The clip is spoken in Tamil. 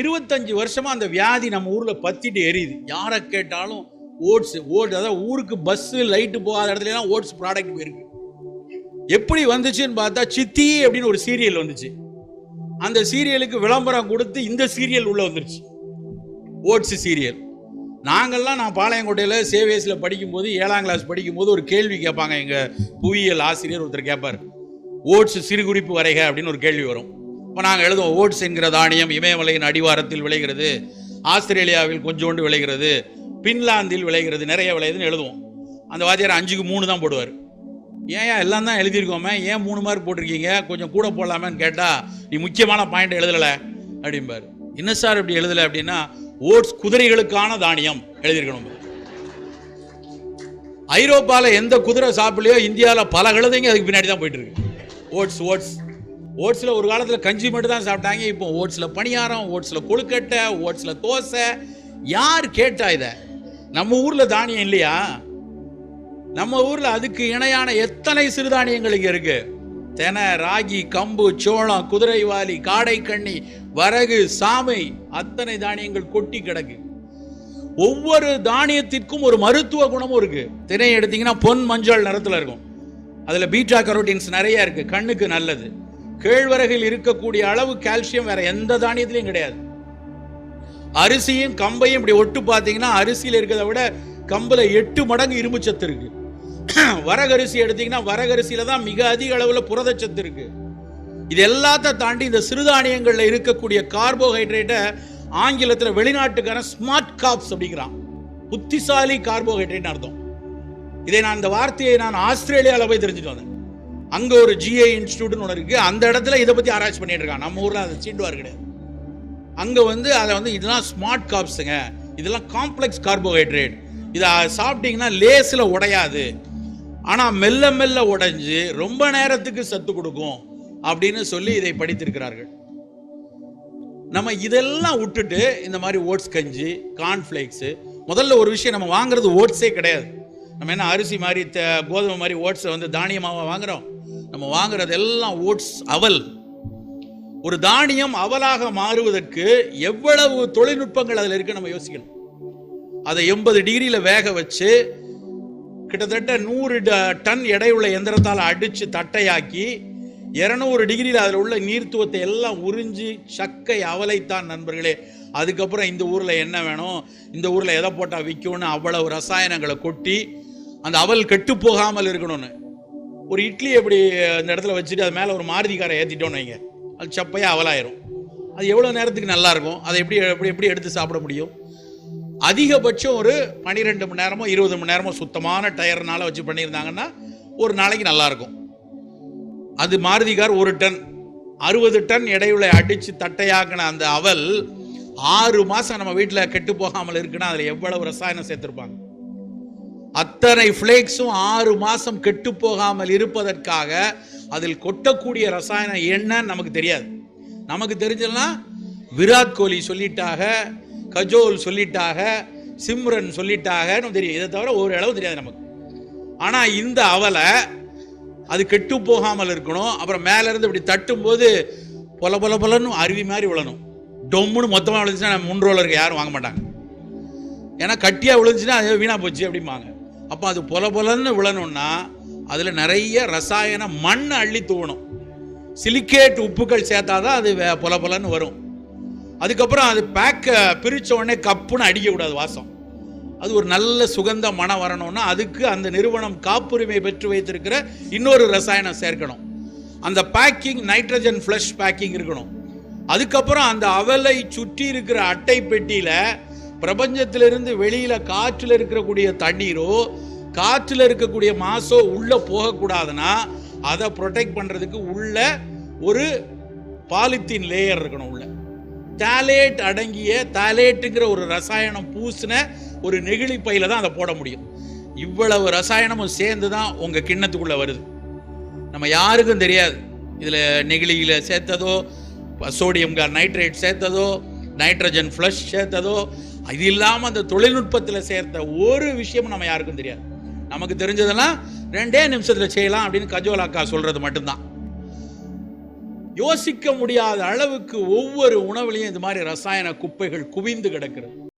இருபத்தஞ்சு வருஷமா அந்த வியாதி நம்ம ஊர்ல பத்திட்டு எரியுது. யாரை கேட்டாலும் ஓட்ஸ் ஓட் அதாவது ஊருக்கு பஸ் லைட்டு போகாத இடத்துல ஓட்ஸ் ப்ராடக்ட் போயிருக்கு. எப்படி வந்துச்சுன்னு பார்த்தா சித்தி அப்படின்னு ஒரு சீரியல் வந்துச்சு. அந்த சீரியலுக்கு விளம்பரம் கொடுத்து இந்த சீரியல் உள்ள வந்துருச்சு. ஓட்ஸ் சீரியல் நாங்கள்லாம் நான் பாளையங்கோட்டையில் சேவேஸில் படிக்கும்போது ஏழாம் கிளாஸ் படிக்கும்போது ஒரு கேள்வி கேட்பாங்க. எங்கள் புவியியல் ஆசிரியர் ஒருத்தர் கேட்பார் ஓட்ஸ் சிறுகுறிப்பு வரைக அப்படின்னு ஒரு கேள்வி வரும். இப்போ நாங்கள் எழுதுவோம் ஓட்ஸ் என்கிற தானியம் இமயமலையின் அடிவாரத்தில் விளைகிறது ஆஸ்திரேலியாவில் கொஞ்சோண்டு விளைகிறது பின்லாந்தில் விளைகிறது நிறைய விளையுதுன்னு எழுதுவோம். அந்த வாத்தியார் அஞ்சுக்கு மூணு தான் போடுவார். ஏன் எல்லாம் தான் எழுதியிருக்கோமே ஏன் மூணு மார்க் போட்டிருக்கீங்க? கொஞ்சம் கூட போடலாமேன்னு கேட்டால் நீ முக்கியமான பாயிண்ட் எழுதலை அப்படிம்பார். என்ன சார் இப்படி எழுதலை அப்படின்னா ஓட்ஸ் குதிரைகளுக்கான தானியம் எழுதியிருக்கணும். ஐரோப்பாவில் எந்த குதிரை சாப்பிடலையோ இந்தியாவில் பல கழுதைங்க அதுக்கு பின்னாடி தான் போயிட்டு இருக்கு. Oats oats. ஓட்ஸில் ஒரு காலத்தில் கஞ்சி மட்டும் தான் சாப்பிட்டாங்க. இப்போ ஓட்ஸில் பணியாரம் ஓட்ஸில் கொழுக்கட்டை ஓட்ஸில் தோசை. யார் கேட்டா இதை? நம்ம ஊரில் தானியம் இல்லையா? நம்ம ஊரில் அதுக்கு இணையான எத்தனை சிறுதானியங்கள் இங்கே இருக்கு? தெனை ராகி கம்பு சோளம் குதிரைவாலி காடைக்கண்ணி வரகு சாமை அத்தனை தானியங்கள் கொட்டி கிடக்கு. ஒவ்வொரு தானியத்திற்கும் ஒரு மருத்துவ குணமும் இருக்கு. தினை எடுத்தீங்கன்னா பொன் மஞ்சள் நிறத்தில் இருக்கும். அதில் பீட்டா கரோட்டின்ஸ் நிறைய இருக்கு. கண்ணுக்கு நல்லது. கேழ்வரகில் இருக்கக்கூடிய அளவு கால்சியம் வேற எந்த தானியத்திலையும் கிடையாது. அரிசியும் கம்பையும் இப்படி ஒட்டு பார்த்தீங்கன்னா அரிசியில் இருக்கிறத விட கம்பில் எட்டு மடங்கு இரும்பு சத்து இருக்கு. வரகரிசி எடுத்தீங்கன்னா வரகரிசியில தான் மிக அதிக அளவில் புரதச்சத்து இருக்கு. இது எல்லாத்த தாண்டி இந்த சிறுதானியங்களில் இருக்கக்கூடிய கார்போஹைட்ரேட்டை ஆங்கிலத்தில் வெளிநாட்டுக்காரன் ஸ்மார்ட் காப்ஸ் அப்படிங்கிறான். புத்திசாலி கார்போஹைட்ரேட் அர்த்தம். இதை நான் இந்த வார்த்தையை நான் ஆஸ்திரேலியாவில் போய் தெரிஞ்சுட்டு வந்தேன். அங்க ஒரு ஜிஏ இன்ஸ்டியூட்னு ஒன்று இருக்கு. அந்த இடத்துல இதை பத்தி ஆராய்ச்சி பண்ணிட்டு இருக்கான். நம்ம ஊர்ல அதை சீண்டுவார் கிடையாது. அங்க வந்து அதை வந்து இதெல்லாம் ஸ்மார்ட் காப்ஸுங்க இதெல்லாம் காம்ப்ளெக்ஸ் கார்போஹைட்ரேட் இதை சாப்பிட்டீங்கன்னா லேஸில் உடையாது. ஆனால் மெல்ல மெல்ல உடைஞ்சு ரொம்ப நேரத்துக்கு சத்து கொடுக்கும் அப்படின்னு சொல்லி இதை படித்திருக்கிறார்கள். நம்ம இதெல்லாம் விட்டுட்டு இந்த மாதிரி ஓட்ஸ் கஞ்சி கார்ன்ஃப்ளேக்ஸு முதல்ல ஒரு விஷயம் நம்ம வாங்குறது ஓட்ஸே கிடையாது. நம்ம என்ன அரிசி மாதிரி த- கோதுமை மாதிரி ஓட்ஸை வந்து தானியமாக வாங்குறோம்? நம்ம வாங்குறது எல்லாம் ஓட்ஸ் அவல். ஒரு தானியம் அவலாக மாறுவதற்கு எவ்வளவு தொழில்நுட்பங்கள் அதில் இருக்கு நம்ம யோசிக்கணும். அதை எண்பது டிகிரியில் வேக வச்சு கிட்டத்தட்ட நூறு ட- டன் எடையுள்ள எந்திரத்தால் அடித்து தட்டையாக்கி இரநூறு டிகிரியில் அதில் உள்ள நீர்த்துவத்தை எல்லாம் உறிஞ்சி சக்கை அவலைத்தான் நண்பர்களே. அதுக்கப்புறம் இந்த ஊரில் என்ன வேணும்? இந்த ஊரில் எதை போட்டால் விற்கும்னு அவ்வளவு ரசாயனங்களை கொட்டி அந்த அவல் கெட்டு போகாமல் இருக்கணும்னு. ஒரு இட்லி எப்படி அந்த இடத்துல வச்சுட்டு அது மேலே ஒரு மாருதி காரை ஏற்றிட்டோன்னு வைங்க. அது சப்பையாக அவலாயிரும். அது எவ்வளோ நேரத்துக்கு நல்லாயிருக்கும் அதை எப்படி எப்படி எப்படி எடுத்து சாப்பிட முடியும்? அதிகபட்சம் ஒரு பன்னிரெண்டு மணி நேரமோ இருபது மணி நேரமோ சுத்தமான டயர்னால வச்சு பண்ணியிருந்தாங்கன்னா ஒரு நாளைக்கு நல்லா இருக்கும். அது மாருதி கார் ஒரு டன். அறுபது டன் எடையுள்ள அடித்து தட்டையாக்கின அந்த அவல் ஆறு மாதம் நம்ம வீட்டில் கெட்டு போகாமல் இருக்குன்னா அதில் எவ்வளவு ரசாயனம் சேர்த்துருப்பாங்க? அத்தனை ஃப்ளேக்ஸும் ஆறு மாதம் கெட்டு போகாமல் இருப்பதற்காக அதில் கொட்டக்கூடிய ரசாயனம் என்னன்னு நமக்கு தெரியாது. நமக்கு தெரிஞ்சலாம் விராட் கோலி சொல்லிட்டாக கஜோல் சொல்லிட்டாக சிம்ரன் சொல்லிட்டாகன்னு தெரியும். இதை தவிர ஒரு அளவு தெரியாது நமக்கு. ஆனால் இந்த அவலை அது கெட்டு போகாமல் இருக்கணும். அப்புறம் மேலேருந்து இப்படி தட்டும்போது பொல பொல பொலன்னு அருவி மாதிரி விழணும் டொம்முன்னு மொத்தமாக விழுந்துச்சுன்னா முன் ரோலருக்கு யாரும் வாங்க மாட்டாங்க. ஏன்னா கட்டியாக விழுந்துச்சுன்னா அது வீணாக போச்சு அப்படிம்பாங்க. அப்போ அது பொல பொலன்னு விழணும்னா அதில் நிறைய ரசாயன மண் அள்ளி தூவணும். சிலிக்கேட் உப்புக்கள் சேர்த்தாதான் அது வே- பொல பொலன்னு வரும். அதுக்கப்புறம் அது பேக்கை பிரித்த உடனே கப்புன்னு அடிக்கக்கூடாது வாசம். அது ஒரு நல்ல சுகந்த மனம் வரணும்னா அதுக்கு அந்த நிறுவனம் காப்புரிமை பெற்று வைத்திருக்கிற இன்னொரு ரசாயனம் சேர்க்கணும். அந்த பேக்கிங் நைட்ரஜன் ஃப்ளஷ் பேக்கிங் இருக்கணும். அதுக்கப்புறம் அந்த அவலை சுற்றி இருக்கிற அட்டை பெட்டியில் பிரபஞ்சத்திலிருந்து வெளியில் காற்றில் இருக்கக்கூடிய தண்ணீரோ காற்றில் இருக்கக்கூடிய மாசோ உள்ளே போகக்கூடாதுன்னா அதை ப்ரொடெக்ட் பண்ணுறதுக்கு உள்ள ஒரு பாலித்தீன் லேயர் இருக்கணும் உள்ள. தாலேட் அடங்கிய தாலேட்டுங்கிற ஒரு ரசாயனம் பூசின ஒரு நெகிழி பையில தான் அதை போட முடியும். இவ்வளவு ரசாயனமும் சேர்ந்து தான் உங்கள் கிண்ணத்துக்குள்ளே வருது. நம்ம யாருக்கும் தெரியாது. இதில் நெகிழியில் சேர்த்ததோ சோடியம் நைட்ரேட் சேர்த்ததோ நைட்ரஜன் ஃப்ளஷ் சேர்த்ததோ அது இல்லாமல் அந்த தொழில்நுட்பத்தில் சேர்த்த ஒரு விஷயமும் நம்ம யாருக்கும் தெரியாது. நமக்கு தெரிஞ்சதெல்லாம் ரெண்டே நிமிஷத்தில் செய்யலாம் அப்படின்னு கஜோல் அக்கா சொல்கிறது மட்டும்தான். யோசிக்க முடியாத அளவுக்கு ஒவ்வொரு உணவுலையும் இது மாதிரி ரசாயன குப்பைகள் குவிந்து கிடக்கிறது.